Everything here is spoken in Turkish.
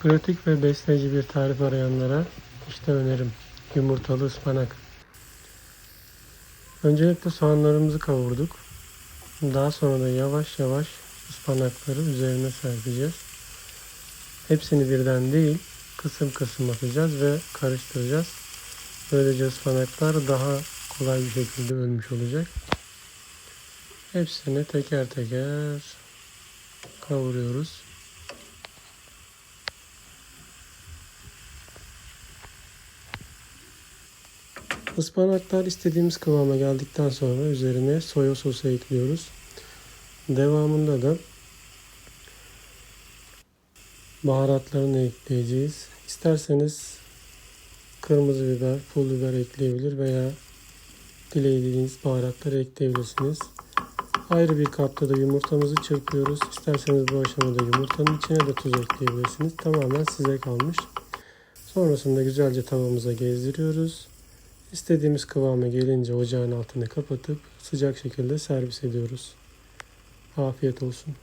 Pratik ve besleyici bir tarif arayanlara işte önerim. Yumurtalı ıspanak. Öncelikle soğanlarımızı kavurduk. Daha sonra da yavaş yavaş ıspanakları üzerine serpeceğiz. Hepsini birden değil, kısım kısım atacağız ve karıştıracağız. Böylece ıspanaklar daha kolay bir şekilde ölmüş olacak. Hepsini teker teker kavuruyoruz. Ispanaklar istediğimiz kıvama geldikten sonra üzerine soya sosu ekliyoruz. Devamında da baharatlarını ekleyeceğiz. İsterseniz kırmızı biber, pul biber ekleyebilir veya dilediğiniz baharatları ekleyebilirsiniz. Ayrı bir kapta da yumurtamızı çırpıyoruz. İsterseniz bu aşamada yumurtanın içine de tuz ekleyebilirsiniz. Tamamen size kalmış. Sonrasında güzelce tavamıza gezdiriyoruz. İstediğimiz kıvama gelince ocağın altını kapatıp sıcak şekilde servis ediyoruz. Afiyet olsun.